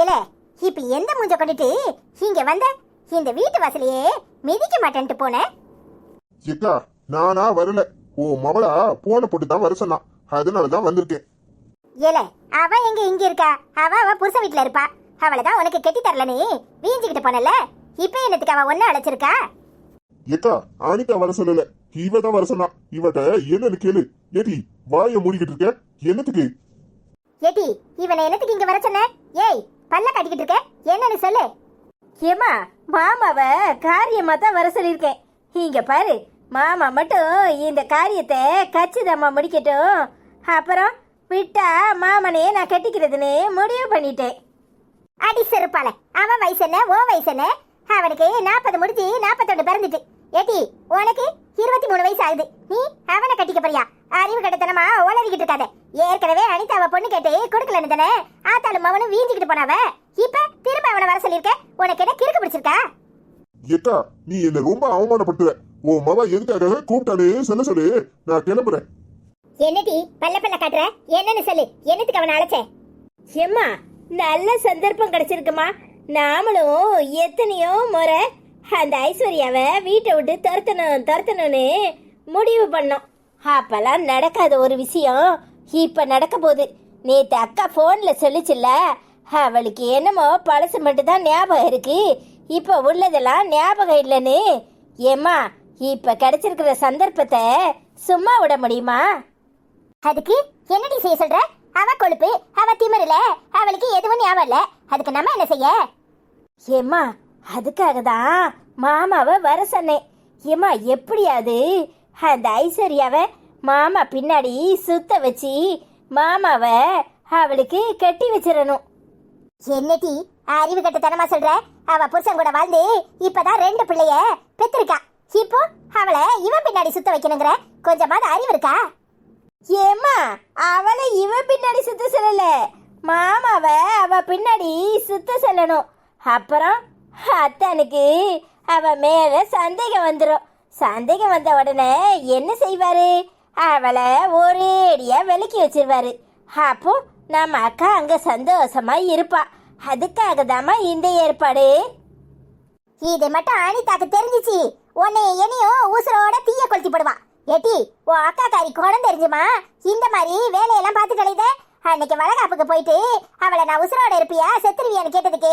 ஏல இப்ப எந்த மூஞ்ச கொண்டுட்டு இங்க வந்த? இந்த வீட்டு வாசலையே மிதிக்க மாட்டேன்ட்டு போன? ஏக்கா நானா வரல. ஓ மவளா போன போட்டு தான் வர சொன்னான். அதனால தான் வந்திருக்கேன். ஏல அவ எங்க இங்க இருக்கா? அவ அவ புருஷ வீட்ல இருப்பா. அவளதான் உனக்கு கெட்டி தரலனே. வீஞ்சிக்கிட்டு போனல இப்ப என்னத்துக்கு அவ ஒன்ன அழைச்சிருக்கா? ஏக்கா அனிதா வர சொல்லல. இவ தான் வர சொன்னா இவட்ட என்னன்னு கேளு. ஏடி வாய மூடிக்கிட்டு இருக்க? என்னத்துக்கு? ஏட்டி இவனை என்னத்துக்கு இங்க வர சொன்ன? ஏய் பல்ல கட்டிக்கிட்டு இருக்க என்னன்னு சொல்லு. ஏமா மாமாவ காரியமா தான் வர சொல்லியிருக்கேன். இங்க பாரு மாமா மட்டும் இந்த காரியத்தை கச்சிதம்மா முடிக்கட்டும். அப்புறம் விட்டா மாமனே நான் கட்டிக்கிறதுன்னு முடிவு பண்ணிட்டேன். அடி செருப்பால அவன் வயசு என்ன ஓ வயசு என்ன? அவனுக்கு நாற்பது முடிஞ்சு நாற்பத்தொன்று பிறந்துட்டு. ஏட்டி உனக்கு இருபத்தி மூணு வயசு ஆகுது நீ அவனை கட்டிக்க போறியா? அறிவு கட்டத்தனமா உளறிக்கிட்டு இருக்காத. ஏற்கனவே அனிதாவ பொண்ணு கேட்டு கொடுக்கலன்னு தானே? ஆத்தாலும் அவனும் வீஞ்சிக்கிட்டு போனாவ? இப்ப திரும்ப அவனை வர சொல்லியிருக்க? உனக்கு என்ன கிறுக்கு பிடிச்சிருக்கா? ஏக்கா நீ என்ன ரொம்ப அவமானப்படுத்துற ஓ மவ எதுக்காக கூப்பிட்டாலே சொல்ல சொல்லு. நான் கிளம்புறேன். என்னடி பல்ல பல்ல காட்டுற? என்னன்னு சொல்லு. என்னத்துக்கு அவனை அழைச்ச? ஏம்மா நல்ல சந்தர்ப்பம் கிடைச்சிருக்குமா. நாமளும் எத்தனையோ முறை அந்த ஐஸ்வர்யாவை வீட்டை விட்டு துரத்தணும் துரத்தணும்னு முடிவு பண்ணோம். அப்பெல்லாம் நடக்காத ஒரு விஷயம் இப்ப நடக்க போகுது நேத்து அக்கா போன்ல சொல்லிச்சுல்ல அவளுக்கு என்னமோ பழசு மட்டும் தான் ஞாபகம் இருக்கு. இப்ப உள்ளதெல்லாம் ஞாபகம் இல்லைன்னு. ஏம்மா இப்ப கிடைச்சிருக்கிற சந்தர்ப்பத்தை சும்மா விட முடியுமா? அதுக்கு என்னடி செய்ய சொல்ற? அவ கொழுப்பு அவ திமிரல அவளுக்கு எதுவும் ஞாபகம் இல்ல. அதுக்கு நம்ம என்ன செய்ய? ஏம்மா அதுக்காக தான் மாமாவை வர சொன்னேன். ஏம்மா எப்படியாது? அந்த ஐஸ்வர்யாவை மாமா பின்னாடி சுத்த வச்சு மாமாவை அவளுக்கு கட்டி வச்சிடணும். என்னடி அறிவு கட்டத்தனமா சொல்ற? அவ புருஷன் கூட வாழ்ந்து இப்பதான் ரெண்டு பிள்ளைய பெத்திருக்கா. இப்போ அவளை இவன் பின்னாடி சுத்த வைக்கணுங்கிற கொஞ்சமாவது அறிவு இருக்கா? ஏம்மா அவளை இவன் பின்னாடி சுத்த சொல்லல. மாமாவை அவ பின்னாடி சுத்த சொல்லணும். அப்புறம் அத்தனுக்கு அவ மேல சந்தேகம் வந்துடும் சந்தேகம் வந்த உடனே என்ன செய்வாரு? அவளை ஒரேடியா விலக்கி வச்சிருவாரு. அப்போ நம்ம அக்கா அங்க சந்தோஷமா இருப்பா. அதுக்காக தாமா இந்த ஏற்பாடு. இது மட்டும் அனிதாக்கு தெரிஞ்சிச்சு. உன்னை என்னையும் ஊசரோட தீய கொளுத்தி போடுவா. ஏட்டி உன் அக்கா காரி குடம் தெரிஞ்சுமா? இந்த மாதிரி வேலையெல்லாம் பார்த்து கழித அன்னைக்கு வளகாப்புக்கு போயிட்டு அவளை நான் உசுரோட இருப்பியா செத்துருவியான்னு கேட்டதுக்கு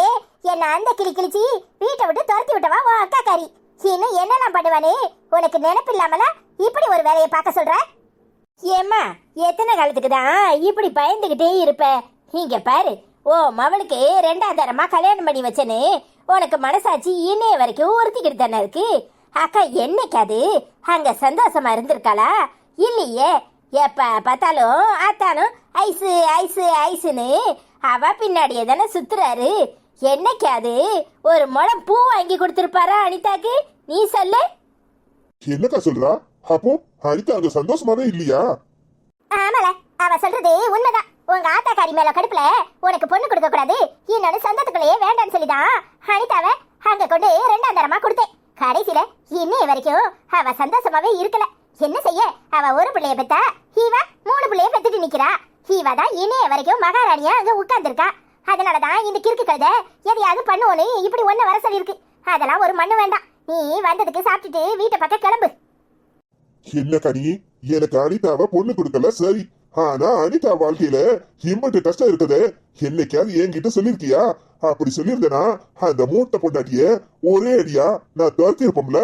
என்ன அந்த கிளி கிழிச்சி வீட்டை விட்டு துரத்தி விட்டவா உன் அக்கா காரி இன்னும் என்னெல்லாம் பண்ணுவானே? உனக்கு நினைப்பு இல்லாமல இப்படி ஒரு வேலையை பார்க்க சொல்ற? ஏம்மா எத்தனை காலத்துக்கு தான் இப்படி பயந்துகிட்டே இருப்ப? இங்க பாரு ஓ மவளுக்கு ரெண்டாம் தரமா கல்யாணம் பண்ணி வச்சேன்னு உனக்கு மனசாட்சி இன்னைய வரைக்கும் உறுத்திக்கிட்டு தானே இருக்கு? அக்கா என்னைக்காது அங்க சந்தோஷமா இருந்திருக்காளா? இல்லையே எப்ப பார்த்தாலும் ஆத்தாலும் ஐஸு ஐஸு ஐஸுன்னு அவ பின்னாடியே தானே சுத்துறாரு. என்னைக்காது ஒரு முளம் பூ வாங்கி கொடுத்துருப்பாரா அனிதாக்கு? நீ சொல்லு. என்னக்கா சொல்றா? அப்போ அனிதா அங்க சந்தோஷமாவே இல்லையா? ஆமால அவ சொல்றது உண்மைதான். உங்க ஆத்தாக்காரி மேல கடுப்புல உனக்கு பொண்ணு கொடுக்க கூடாது. இன்னொன்னு சொந்தத்துக்குள்ளேயே வேண்டாம்னு சொல்லிதான் அனிதாவ அங்க கொண்டு ரெண்டாம் தரமா கொடுத்தேன். கடைசியில இன்னைய வரைக்கும் அவ சந்தோஷமாவே இருக்கல. என்ன செய்ய? அவ ஒரு பிள்ளைய பெத்தா ஹீவா மூணு பிள்ளைய பெத்துட்டு நிக்கிறா. ஹீவா தான் இன்னைய வரைக்கும் மகாராணியா அங்க உட்கார்ந்துருக்கா. அதனாலதான் இந்த கிறுக்கு கழுத எதையாவது பண்ணுவோன்னு இப்படி ஒண்ணு வர சொல்லியிருக்கு. அதெல்லாம் ஒரு மண்ணு வேண்டாம். நீ வந்ததுக்கு சாப்பிட்டுட்டு வீட்டை பக்கம் கிளம்பு. என்ன கனி? எனக்கு அனிதாவை பொண்ணு கொடுக்கல சரி. ஆனா அனிதா வாழ்க்கையில இம்மட்டு கஷ்டம் இருக்குதே. என்னைக்காவது என்கிட்ட சொல்லிருக்கியா அப்படி சொல்லியிருந்தேனா அந்த மூட்டை பொண்டாட்டிய ஒரே அடியா நான் துரத்தி இருப்போம்ல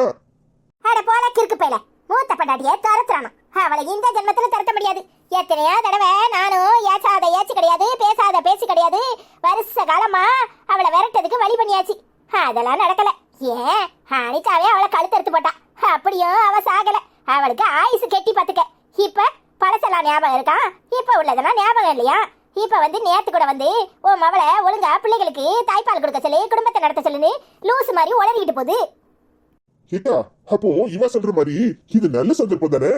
அட போல கிறுக்கு பேல மூத்த பண்டாட்டிய துரத்துறானோ அவளை இந்த ஜென்மத்துல துரத்த முடியாது. எத்தனையோ தடவை நானும் ஏச்சாத ஏச்சு கிடையாது பேசாத பேச்சு கிடையாது வருஷ காலமா அவளை விரட்டதுக்கு வழி பண்ணியாச்சு. அதெல்லாம் நடக்கல. ஏன்? அனிதாவே அவளை கழுத்தறுத்து போட்டா. அப்படியும் அவ சாகல. அவளுக்கு ஆயுசு கெட்டி பாத்துக்க இப்ப பழசெல்லாம் ஞாபகம் இருக்கா? இப்ப உள்ளதெல்லாம் ஞாபகம் இல்லையா? இப்ப வந்து நேத்து கூட வந்து உன் மவளை ஒழுங்கா பிள்ளைகளுக்கு தாய்ப்பால் கொடுக்க சொல்லி குடும்பத்தை நடத்த சொல்லுன்னு லூஸ் மாதிரி உளறிக்கிட்டு போகுது. கேட்டா அப்போ இவ சொல்ற மாதிரி இது நல்ல சந்தர்ப்பம் தானே?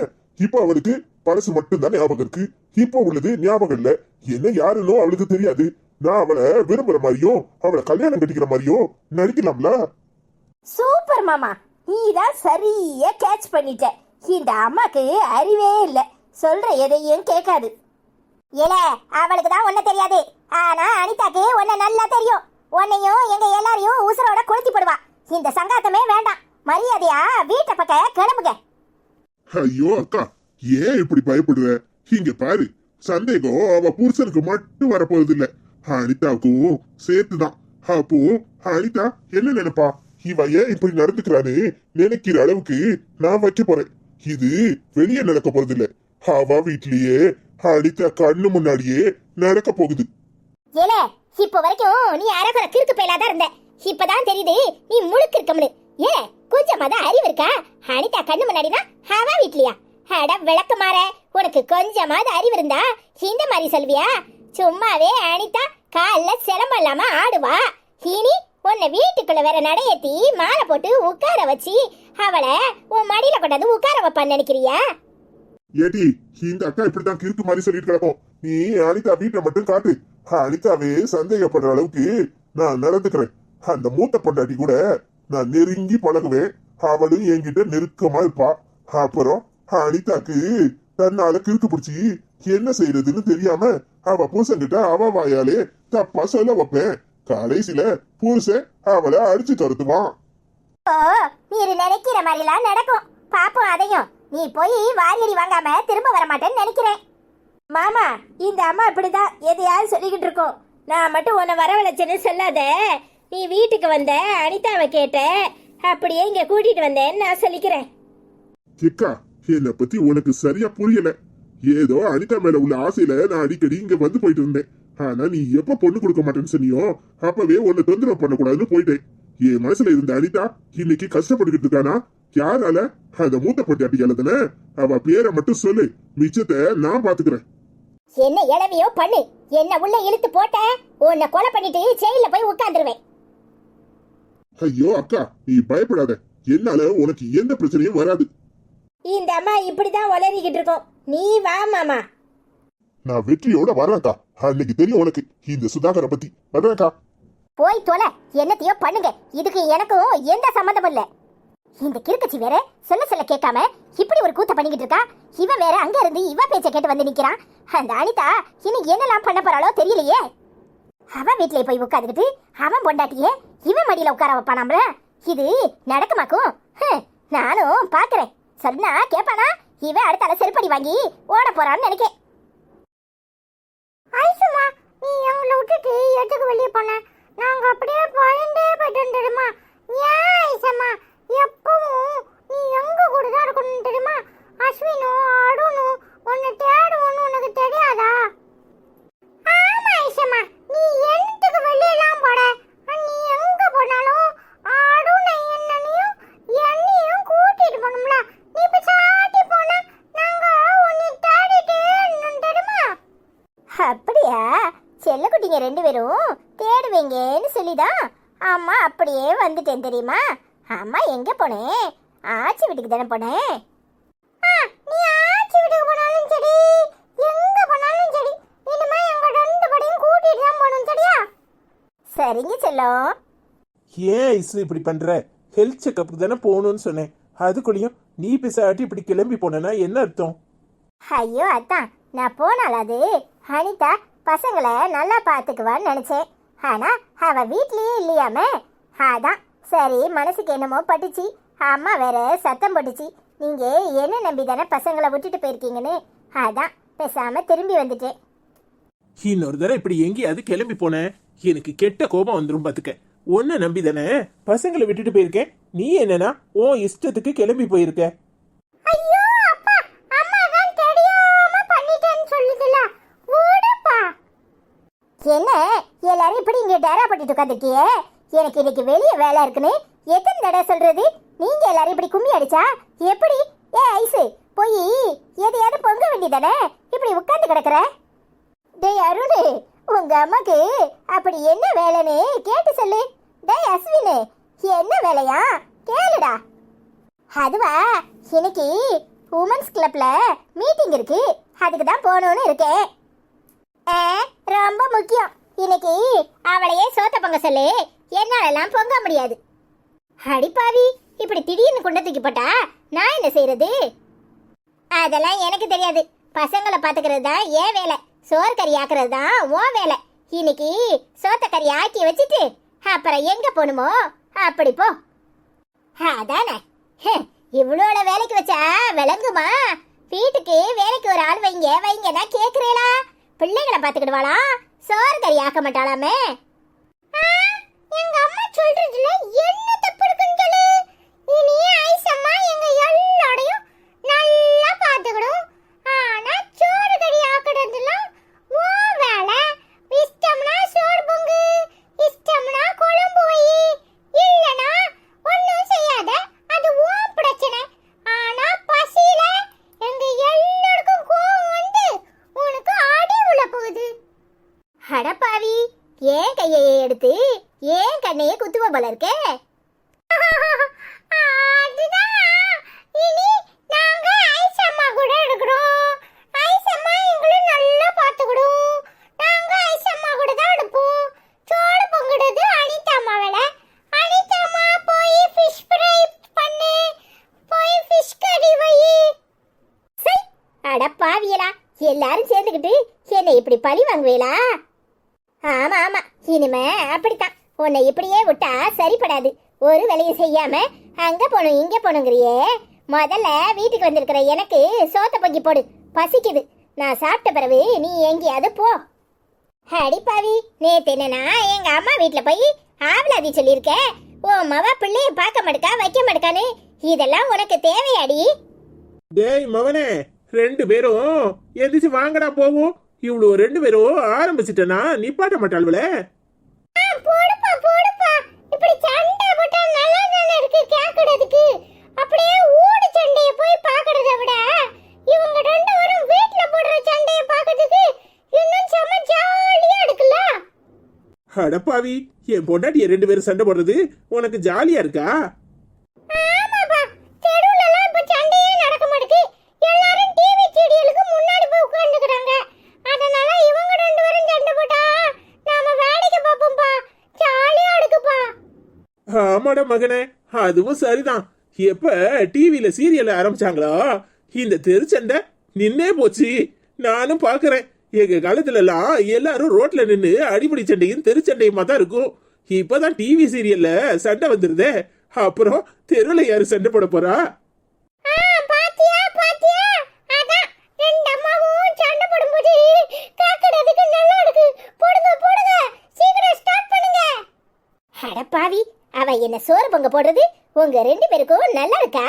இப்ப அவளுக்கு பழசு மட்டும்தான் ஞாபகம் இருக்கு. இப்ப உள்ளது ஞாபகம் இல்ல. என்ன யாருன்னு அவளுக்கு தெரியாது. நான் அவளை விரும்புற மாதிரியும் அவளை கல்யாணம் கட்டிக்கிற மாதிரியும் நடிக்கலாம்ல? சூப்பர் மாமா. நீ தான் சரியா கேட்ச் பண்ணிட்ட. இந்த அம்மாக்கு அறிவே இல்லை. சொல்ற எதையும் கேட்காது. ஏல அவளுக்கு தான் ஒண்ணு தெரியாது. ஆனா அனிதாக்கு உன்ன நல்லா தெரியும். உன்னையும் எங்க எல்லாரையும் உசுரோட கொளுத்தி போடுவா. இந்த சங்காத்தமே வேண்டாம். மரியாதையா? வீட்டை பக்க கிளம்புங்க. ஐயோ அக்கா ஏன் இப்படி பயப்படுற? இங்க பாரு சந்தேகம் அவ புருஷனுக்கு மட்டும் வரப்போறது இல்ல அனிதாவுக்கும் சேர்த்துதான். அப்போ அனிதா என்ன நினைப்பா? இவ ஏன் இப்படி நடந்துக்கிறான்னு நினைக்கிற அளவுக்கு நான் வைக்க போறேன். இது வெளியே நடக்க போறது இல்ல அவ வீட்லயே அனிதா கண்ணு முன்னாடியே நடக்க போகுது. ஏல இப்ப வரைக்கும் நீ அரகுற கிறுக்கு பயிலாதான் இருந்த. இப்பதான் தெரியுது நீ முழுக்க இருக்கம்னு ஏல கொஞ்சமாத அறிவு இருக்கா? அனிதா கண்ணு முன்னாடி தான் ஹவா வீட்லயா? அட விளக்க மாற உனக்கு கொஞ்சமாவது அறிவு இருந்தா இந்த மாதிரி சொல்வியா? சும்மாவே அனிதா கால்ல சிரமம் இல்லாம ஆடுவா. இனி உன்னை வீட்டுக்குள்ள வேற நடையத்தி மாலை போட்டு உட்கார வச்சு அவளை உன் மடியில கொண்டாந்து உட்கார வைப்பான்னு நினைக்கிறியா? ஏடி இந்த அக்கா இப்படிதான் கிறுக்கு மாதிரி சொல்லிட்டு கிடக்கும். நீ அனிதா வீட்டை மட்டும் காட்டு. அனிதாவே சந்தேகப்படுற அளவுக்கு நான் நடந்துக்கிறேன். அந்த மூத்த பொண்டாட்டி கூட நான் நெருங்கி பழகுவேன். அவளும் என்கிட்ட நெருக்கமா இருப்பா. அப்புறம் அனிதாக்கு தன்னால கிறுக்கு பிடிச்சி என்ன செய்யறதுன்னு தெரியாம அவ புருஷன்கிட்ட அவ வாயாலே தப்பா சொல்ல வைப்பேன். கடைசியில புருஷன் அவளை அடிச்சு துரத்துவான். ஓ நீர் நினைக்கிற மாதிரிலாம் நடக்கும். பாப்போம் அதையும். நீ போய் வாரியடி வாங்காம திரும்ப வர மாட்டேன்னு நினைக்கிறேன். மாமா இந்த அம்மா இப்படிதான் எதையாவது சொல்லிக்கிட்டு இருக்கோம். நான் மட்டும் உன்னை வரவழைச்சேன்னு சொல்லாத. நீ வீட்டுக்கு வந்த அனிதாவை கேட்ட அப்படியே இங்க கூட்டிட்டு வந்தேன்னு நான் சொல்லிக்கிறேன். ஏக்கா என்னை பத்தி உனக்கு சரியா புரியல. ஏதோ அனிதா மேல உள்ள ஆசையில நான் அடிக்கடி இங்க வந்து போயிட்டு இருந்தேன். ஆனா நீ எப்ப பொண்ணு கொடுக்க மாட்டேன்னு சொன்னியோ அப்பவே உன்னை தொந்தரவு பண்ணக்கூடாதுன்னு போயிட்டேன். என் மனசுல இருந்த அனிதா இன்னைக்கு கஷ்டப்பட்டுக்கிட்டு இருக்கானா? யாரால? அந்த மூத்த பொட்டாட்டியால தானே அவ பேரை மட்டும் சொல்லு. மிச்சத்தை நான் பாத்துக்கிறேன். என்ன இளவியோ பண்ணு. என்ன உள்ள இழுத்து போட்ட உன்னை கொலை பண்ணிட்டு ஜெயில போய் உட்காந்துருவேன் ஐயோ அக்கா நீ பயப்படாத. என்னால உனக்கு எந்த பிரச்சனையும் வராது. இந்த அம்மா இப்படிதான் உளறிக்கிட்டு இருக்கோம். நீ வா மாமா. நான் வெற்றியோட வரேன்க்கா அன்னைக்கு தெரியும் உனக்கு. இந்த சுதாகரை பத்தி. வரேன்க்கா போய் தொலை. என்னத்தையோ பண்ணுங்க. இதுக்கு எனக்கும் எந்த சம்மந்தமும் இல்ல. இந்த கிறுக்கச்சி வேற சொல்ல சொல்ல கேட்காம இப்படி ஒரு கூத்த பண்ணிக்கிட்டு இருக்கா? இவன் வேற அங்க இருந்து இவ பேச்ச கேட்டு வந்து நிக்கிறான். அந்த அனிதா இன்னும் என்னெல்லாம் பண்ண போறாளோ தெரியலையே. அவன் வீட்லயே போய் உட்காந்துக்கிட்டு அவன் பொண்டாட்டியே இவன் மடியில உட்கார வைப்பானாம்ல இது நடக்குமாக்கும்? நானும் பாக்குறேன் சொன்னா கேப்பானா? இவன் அடுத்தால செருப்படி வாங்கி ஓட போறான்னு நினைக்கேன். ஐசுமா நீ எங்களை விட்டுட்டு எதுக்கு வெளியே போன? நாங்க அப்படியே பயந்தே போயிட்டு தெரியுமா? ஏன் ஐசம்மா எப்பவும் நீ எங்க கூட தான் இருக்கணும் தெரியுமா? அஸ்வினும் அருணும் உன்னை தேடுவோன்னு உனக்கு தெரியாதா? ஐசம்மா நீ என்னத்துக்கு வெளியெல்லாம் போட. நீ எங்க போனாலும் அருணை என்னனையும் என்னையும் கூட்டிட்டு போகணும்ல. நீ இப்ப சாட்டி போனா நாங்க உன்னை தேடிட்டே இருந்தோம் தெரியுமா? அப்படியா? செல்லக்குட்டிங்க ரெண்டு பேரும் தேடுவீங்கன்னு சொல்லிதான் அம்மா அப்படியே வந்துட்டேன் தெரியுமா? அம்மா எங்க போனேன் ஆச்சி வீட்டுக்கு தானே போனேன் நீ ஆச்சி வீட்டுக்கு போனாலும் சரி எங்க போனாலும் சரி இனிமே எங்க ரெண்டு பேரையும் கூட்டிட்டு தான் போகணும் சரியா சரிங்க செல்லம். ஏன் ஐசு இப்படி பண்ற? ஹெல்த் செக்கப் தானே போகணும்னு சொன்னேன். அதுக்குள்ளேயும் நீ பிசாட்டி இப்படி கிளம்பி போனேன்னா என்ன அர்த்தம்? ஐயோ அத்தான் நான் போனால் அது? அனிதா பசங்களை நல்லா பார்த்துக்குவான்னு நினச்சேன். ஆனா அவ வீட்லயே இல்லையாமே? அதான். சரி மனசுக்கு என்னமோ பட்டுச்சு. அம்மா வேற சத்தம் போட்டுச்சு. நீங்க என்ன நம்பி தானே பசங்களை விட்டுட்டு போயிருக்கீங்கன்னு? அதான் பேசாம திரும்பி வந்துட்டேன். இன்னொரு தடவை இப்படி எங்கேயாவது கிளம்பி போனேன். எனக்கு கெட்ட கோபம் வந்துடும் பார்த்துக்க உன்னை நம்பி தானே பசங்களை விட்டுட்டு போயிருக்கேன். நீ என்னன்னா ஓ இஷ்டத்துக்கு கிளம்பி போயிருக்க. அம்மா பண்ணிட்டேன்னு என்ன எல்லாரும் இப்படி இங்க டேரா பண்ணிட்டு உட்காந்துருக்கியே எனக்கு இன்னைக்கு வெளியே வேலை இருக்குன்னு எத்தனை தடவை சொல்றது? நீங்க எல்லாரும் இப்படி கும்மி அடிச்சா எப்படி? ஏ ஐசு போய் எதையாவது பொங்க வேண்டியதானே? இப்படி உட்காந்து கிடக்குற? டேய் அருண் உங்க அம்மாக்கு அப்படி என்ன வேலைன்னு கேட்டு சொல்லு. டேய் அஸ்வினு என்ன வேலையா? கேளுடா. அதுவா இன்னைக்கு உமன்ஸ் கிளப்ல மீட்டிங் இருக்கு. அதுக்கு தான் போகணும்னு இருக்கேன். ஆ, ரொம்ப முக்கியம். இன்னைக்கு அவளையே சோத்த பொங்க சொல்லு. என்னாலெல்லாம் பொங்க முடியாது. அடிப்பாவி இப்படி திடீர்னு குண்ட தூக்கி போட்டா நான் என்ன செய்யறது அதெல்லாம் எனக்கு தெரியாது. பசங்களை பார்த்துக்கிறது தான் ஏன் வேலை. சோறு கறி ஆக்குறது தான் ஓ வேலை. இன்னைக்கு சோத்த கறி ஆக்கி வச்சுட்டு அப்புறம் எங்க போகணுமோ அப்படி போ. அதானே. இவ்வளோட வேலைக்கு வச்சா விளங்குமா? வீட்டுக்கு வேலைக்கு ஒரு ஆள் வைங்க வைங்கன்னா கேட்குறீங்களா பிள்ளைகளை பார்த்துக்கிடுவாளா? சோறு கறி ஆக்க மாட்டாளாமே? எங்க அம்மா சொல்றதுல என்ன தப்பு இருக்குன்னு சொல்லு இனி ஐஸ் அம்மா எங்க எல்லாரையும் நல்லா பார்த்துக்கிடும் ஆனா சோறு கறி ஆக்குறதுலாம் ஓ வேலை இஷ்டம்னா சோறு பொங்கு இஷ்டம்னா குழம்பு வை இல்லனா ஒண்ணும் செய்யாத அது உன் பிரச்சனை ஆனா பசியில எங்க எல்லாருக்கும் கோவம் வந்து உனக்கு அடி உள்ள போகுது அடப்பாவி ஏன் கையை எடுத்து ஏன் கண்ணையே குத்துவ போல இருக்கே அதுதான் இனி நாங்க ஐஸ் அம்மா கூட எடுக்கிறோம் ஐஸ் அம்மா எங்களை நல்லா பார்த்துக்கிடும் நாங்க ஐஸ் அம்மா கூட தான் எடுப்போம் சோறு பொங்கிடுது அனிதா அம்மா வேலை அனிதா அம்மா போய் ஃபிஷ் ஃப்ரை எடுத்து போய் ஃபிஷ் குத்துவ வை. இருக்க அட பாவியலா எல்லாரும் சேர்ந்துக்கிட்டு என்னை இப்படி பழி வாங்குவேலா? இனிமே அப்படித்தான். உன்னை இப்படியே விட்டா சரிப்படாது. ஒரு வேலையும் செய்யாம அங்க போகணும் இங்க போகணுங்கிறியே. முதல்ல வீட்டுக்கு வந்திருக்கிற எனக்கு சோத்த பொங்கி போடு. பசிக்குது. நான் சாப்பிட்ட பிறகு நீ எங்கேயாவது போ. அடிப்பாவி நேத்து என்னன்னா எங்க அம்மா வீட்டுல போய் ஆவலாதி சொல்லியிருக்க. ஓ மவ பிள்ளைய பார்க்க மாட்டேக்கா வைக்க மாட்டுக்கான்னு. இதெல்லாம் உனக்கு தேவையாடி. டேய் மவனே ரெண்டு பேரும் எந்திரிச்சு வாங்கடா போவோம். இவ்வளோ ரெண்டு பேரும் ஆரம்பிச்சிட்டனா நிப்பாட்ட மாட்டாள்வளே சண்டை போட்டா நல்லா தானே இருக்கு கேக்குறதுக்கு? அப்படியே ஊடு சண்டைய போய் பாக்குறத விட இவங்க ரெண்டு பேரும் வீட்ல போடுற சண்டைய பாக்குறதுக்கு இன்னும் செம ஜாலியா இருக்குல்ல? அடப்பாவி என் பொண்டாட்டிய ரெண்டு பேரும் சண்டை போடுறது உனக்கு ஜாலியா இருக்கா ஆமாப்பா தெருவுல எல்லாம் இப்ப சண்டையே நடக்க மாட்டேங்குது எல்லாரும் டிவி சீரியலுக்கு முன்னாடி போய் உட்கார்ந்துக்கறாங்க அதனால இவங்க ரெண்டு பேரும் சண்டை போட்டா நாம வேடிக்கை பார்ப்போம்ப்பா ஜாலியா இருக்குப்பா அப்பாவோட மகனே. அதுவும் சரிதான். எப்ப டிவியில சீரியல் ஆரம்பிச்சாங்களோ? இந்த தெருச்சண்டை நின்னே போச்சு. நானும் பாக்குறேன். எங்க காலத்துல எல்லாம் எல்லாரும் ரோட்ல நின்னு அடிப்படி சண்டையும் தெருச்சண்டையுமா தான் இருக்கும். இப்பதான் டிவி சீரியல்ல சண்டை வந்துருதே. அப்புறம் தெருவில் யாரு சண்டை போட போறா ஆ, பாத்தியா பாத்தியா அதான் ரெண்டு அம்மாவும் சண்டை போடும்போது கேக்குறதுக்கு நல்லா இருக்கு போடுங்க போடுங்க சீக்கிரம் ஸ்டார்ட் பண்ணுங்க அடப்பாவி அவ என்ன சோறு பொங்க போடுறது? உங்க ரெண்டு பேருக்கும் நல்லா இருக்கா?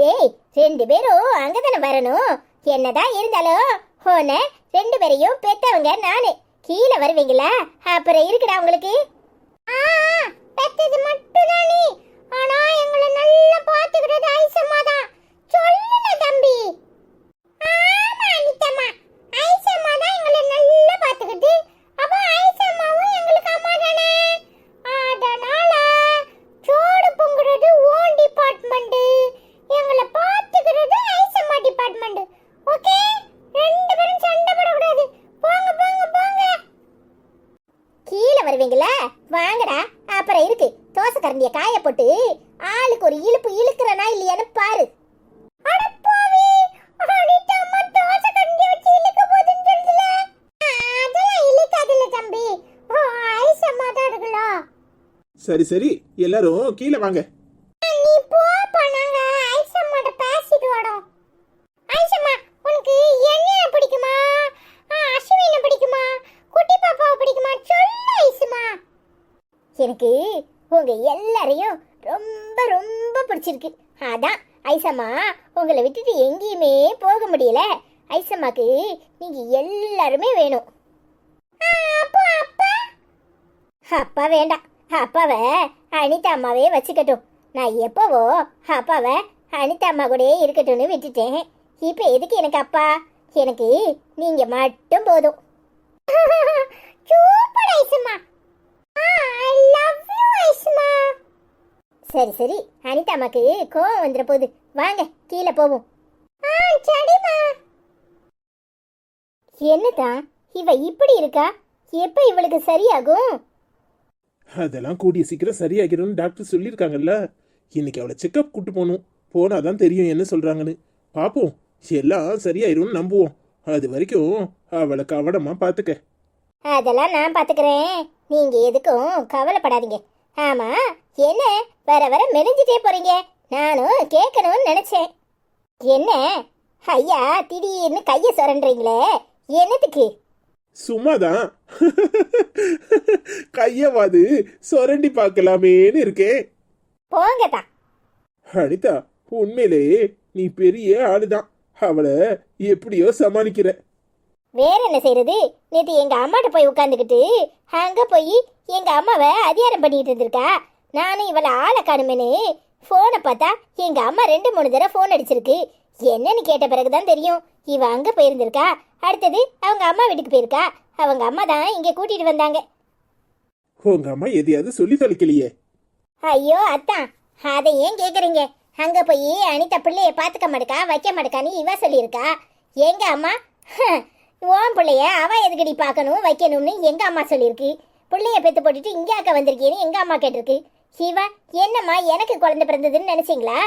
டேய் ரெண்டு பேரும் அங்கதானே வரணும். என்னதான் இருந்தாலும் ஹோன ரெண்டு பேரையும் பெத்தவங்க நானு. கீழே வருவீங்களா? அப்புறம் இருக்குடா உங்களுக்கு. பெத்தது மட்டும் நீ ஆனா எங்களை நல்லா பாத்துக்கிறது ஐசம்மா தான் சொல்லுல தம்பி ஆமா அனிதம்மா ஐசம்மா தான் எங்களை நல்லா பாத்துக்கிட்டு அப்ப ஐசம்மாவும் எங்களுக்கு அம்மா தானே அதனால சோறு பொங்குறது ஓன் டிபார்ட்மெண்ட் எங்களை பாத்துக்கிறது ஐசம்மா டிபார்ட்மெண்ட் ஓகே ரெண்டு பேரும் சண்டை போடக்கூடாது போங்க போங்க போங்க கீழே வருவீங்களா வாங்கடா அப்புறம் இருக்கு தோசை கரண்டிய காய போட்டு ஆளுக்கு ஒரு இழுப்பு இழுக்கிறனா இல்லையான்னு பாரு அடப்பாவி அனிதா அம்மா தோசை கரண்டி வச்சு இழுக்க போகுதுன்னு சொல்லுதுல அதெல்லாம் இழுக்காதுல்ல தம்பி ஓ ஐஸ் அம்மா தான் இருக்கலாம் சரி சரி. எல்லாரும் கீழே வாங்க. நீ போப்பா நாங்க ஐஸ் அம்மாட்ட பேசிட்டு வரோம். ஐஸ் அம்மா உனக்கு என்ன பிடிக்குமா? ஆ, அஸ்வினை பிடிக்குமா? குட்டி பாப்பாவை பிடிக்குமா? சொல்லு ஐஸ்மா எனக்கு உங்க எல்லாரையும் ரொம்ப ரொம்ப பிடிச்சிருக்கு. அதான் ஐசம்மா உங்களை விட்டுட்டு எங்கேயுமே போக முடியல. ஐசம்மாக்கு நீங்க எல்லாருமே வேணும். அப்பா அப்பா. அப்பா வேண்டாம். அப்பாவை அனிதா அம்மாவே வச்சுக்கட்டும். நான் எப்போவோ அப்பாவை அனிதா அம்மா கூடயே இருக்கட்டும்னு விட்டுட்டேன். இப்போ எதுக்கு எனக்கு அப்பா? எனக்கு நீங்க மட்டும் போதும். லவ் சரி சரி. அனிதா அம்மாக்கு கோவம் வந்துட போகுது வாங்க கீழே போவோம். ஆ சரிம்மா. என்னதான்? இவ இப்படி இருக்கா? எப்ப இவளுக்கு சரியாகும்? அதெல்லாம் கூடிய சீக்கிரம் சரியாகிடும்னு டாக்டர் சொல்லியிருக்காங்கல்ல. இன்னைக்கு அவளை செக்கப் கூட்டு போகணும். போனால் தான் தெரியும் என்ன சொல்கிறாங்கன்னு பார்ப்போம். எல்லாம் சரியாயிரும்னு நம்புவோம். அது வரைக்கும் அவளை கவனமாக பார்த்துக்க. அதெல்லாம் நான் பார்த்துக்கிறேன். நீங்கள் எதுக்கும் கவலைப்படாதீங்க. ஆமாம் என்ன? வர வர மெலிஞ்சிட்டே போகிறீங்க நானும் கேட்கணும்னு நினச்சேன். என்ன? ஐயா திடீர்னு கையை சுரண்டுறீங்களே. என்னத்துக்கு? சும்மாதான். கையவாது சொரண்டி பார்க்கலாமேன்னு இருக்கேன். போங்க தான் அனிதா உண்மையிலேயே நீ பெரிய ஆளுதான். அவளை எப்படியோ சமாளிக்கிற. வேற என்ன செய்யறது நேத்து எங்க அம்மாட்ட போய் உட்காந்துக்கிட்டு அங்க போய் எங்க அம்மாவை அதிகாரம் பண்ணிட்டு இருந்திருக்கா. நானும் இவளை ஆளை காணுமேனு போனை பார்த்தா எங்க அம்மா ரெண்டு மூணு தடவை ஃபோன் அடிச்சிருக்கு. என்னன்னு கேட்ட பிறகுதான் தெரியும். இவ அங்க போயிருந்திருக்கா? அடுத்தது அவங்க அம்மா வீட்டுக்கு போயிருக்கா? அவங்க அம்மா தான் இங்க கூட்டிட்டு வந்தாங்க. உங்க அம்மா எதையாவது சொல்லி தொலைக்கலையே. ஐயோ அத்தான். அதை ஏன் கேக்குறீங்க? அங்க போய் அனிதா பிள்ளைய பாத்துக்க மாட்டேக்கா வைக்க மாட்டேக்கான்னு இவ சொல்லியிருக்கா. எங்க அம்மா? "ஹம், உன் பிள்ளைய அவ எதுக்கடி பார்க்கணும் வைக்கணும்னு எங்க அம்மா சொல்லியிருக்கு? பிள்ளைய பெத்து போட்டுட்டு இங்க அக்கா வந்திருக்கேன்னு எங்க அம்மா கேட்டிருக்கு. சிவா என்னம்மா எனக்கு குழந்தை பிறந்ததுன்னு நினைச்சீங்களா?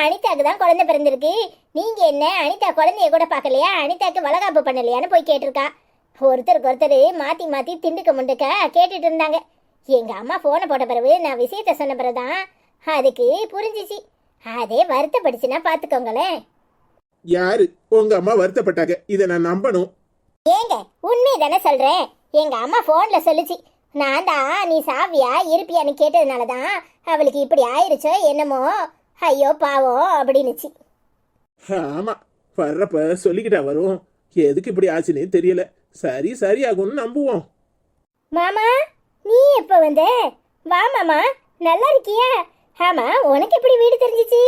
அனிதாக்கு தான் குழந்தை பிறந்திருக்கு. நீங்க என்ன அனிதா குழந்தைய கூட பார்க்கலையா? அனிதாக்கு வளகாப்பு பண்ணலையான்னு போய் கேட்டிருக்கா. ஒருத்தருக்கு ஒருத்தர் மாத்தி மாத்தி திண்டுக்க முண்டுக்க கேட்டுட்டு இருந்தாங்க. எங்க அம்மா போனை போட்ட பிறகு நான் விஷயத்த சொன்ன பிறகுதான் அதுக்கு புரிஞ்சிச்சு. அதே வருத்தப்படுச்சுன்னா பாத்துக்கோங்களேன் யாரு? உங்க அம்மா வருத்தப்பட்டாங்க. இதை நான் நம்பணும். ஏங்க உண்மை தானே சொல்றேன். எங்க அம்மா போன்ல சொல்லுச்சு. நான் தான் நீ சாவியா இருப்பியான்னு கேட்டதுனால தான் அவளுக்கு இப்படி ஆயிருச்சோ என்னமோ? ஐயோ பாவம் அப்படின்னுச்சு. ஆமா வர்றப்ப சொல்லிக்கிட்டா வரும். எதுக்கு இப்படி ஆச்சுன்னே தெரியல. சரி சரியாகும்னு நம்புவோம். மாமா நீ எப்ப வந்த? வா மாமா நல்லா இருக்கியா? ஆமா உனக்கு எப்படி வீடு தெரிஞ்சிச்சு?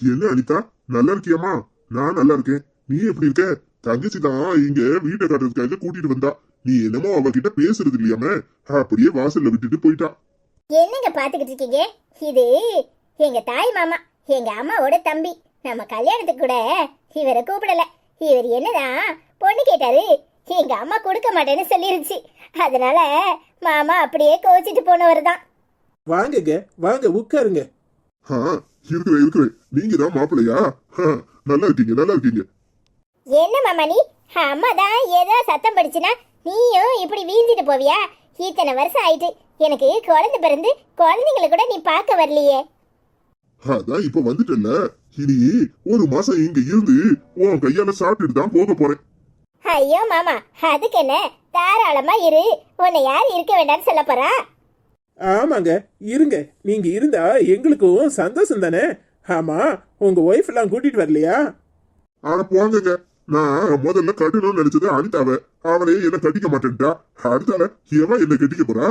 என்ன அனிதா நல்லா இருக்கியாமா நான் நல்லா இருக்கேன். நீ எப்படி இருக்க? தங்கச்சி தான் இங்க வீட்டை காட்டுறதுக்காக கூட்டிட்டு வந்தா. நீ என்னமோ அவகிட்ட பேசுறது இல்லையாம? அப்படியே வாசல்ல விட்டுட்டு போயிட்டா. என்னங்க பாத்துக்கிட்டு இருக்கீங்க? இது எங்க தாய் மாமா எங்க அம்மாவோட தம்பி. நம்ம கல்யாணத்துக்கு கூட இவரை கூப்பிடல. இவர் என்னதான் பொண்ணு கேட்டாரு? எங்க அம்மா கொடுக்க மாட்டேன்னு சொல்லிருச்சு அதனால மாமா அப்படியே கோச்சிட்டு போனவர் தான். வாங்குங்க வாங்க உட்காருங்க. இருக்கிறேன் இருக்கிறேன். நீங்க தான் மாப்பிள்ளையா நல்லா இருக்கீங்க நல்லா இருக்கீங்க. என்ன மாமா நீ? அம்மா தான் ஏதோ சத்தம் படிச்சுனா நீயும் இப்படி வீஞ்சிட்டு போவியா? இத்தனை வருஷம் ஆயிட்டு எனக்கு குழந்தை பிறந்து குழந்தைங்களை கூட நீ பார்க்க வரலையே. அதான் இப்ப வந்துட்டல இனி ஒரு மாசம் இங்க இருந்து உன் கையால சாப்பிட்டுட்டு தான் போக போறேன். ஐயோ மாமா அதுக்கு என்ன? தாராளமா இரு. உன்னை யார் இருக்க வேண்டாம்னு சொல்ல போறா? ஆமாங்க இருங்க. நீங்க இருந்தா எங்களுக்கும் சந்தோஷம் தானே? ஆமா உங்க ஒய்ஃப் எல்லாம் கூட்டிட்டு வரலையா? ஆனா போங்கங்க. நான் முதல்ல கட்டணும்னு நினைச்சது அனிதாவ. அவளே என்ன கட்டிக்க மாட்டேன்ட்டா. அடுத்தால எவன் என்ன கட்டிக்க போறா?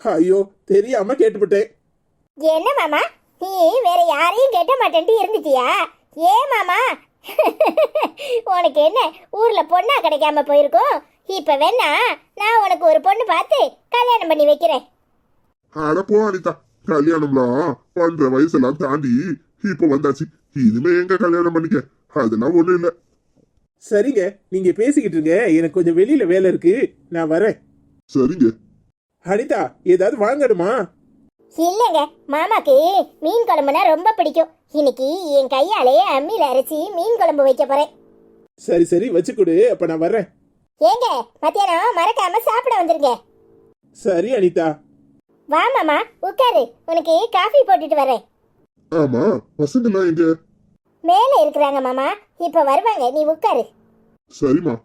ஐயோ தெரியாம கேட்டுவிட்டேன். என்ன மாமா? நீ வேற யாரையும் கெட்ட மாட்டேன்ட்டு இருந்துட்டியா? ஏ மாமா? உனக்கு என்ன? ஊர்ல பொண்ணா கிடைக்காம போயிருக்கும். இப்ப வேணா நான் உனக்கு ஒரு பொண்ணு பார்த்து கல்யாணம் பண்ணி வைக்கிறேன். அட போ அனிதா. கல்யாணம்லாம் பண்ற வயசெல்லாம் தாண்டி இப்ப வந்தாச்சு. இனிமே எங்க கல்யாணம் பண்ணிக்க? அதெல்லாம் ஒண்ணு இல்ல. சரிங்க நீங்க பேசிக்கிட்டு இருங்க. எனக்கு கொஞ்சம் வெளியில வேலை இருக்கு. நான் வரேன். சரிங்க. அனிதா ஏதாவது வாங்கணுமா? இல்லைங்க மாமாக்கு மீன் குழம்புனா ரொம்ப பிடிக்கும். இன்னைக்கு என் கையாலே அம்மியில அரைச்சி மீன் குழம்பு வைக்க போறேன். சரி சரி வச்சு கொடு. அப்ப நான் வரேன். ஏங்க மத்தியானம் மறக்காம சாப்பிட வந்துருங்க. சரி அனிதா. வா மாமா உட்காரு. உனக்கு காஃபி போட்டுட்டு வரேன். ஆமா பசங்கெல்லாம் எங்க? மேலே இருக்கிறாங்க மாமா. இப்ப வருவாங்க. நீ உட்காரு. சரிம்மா.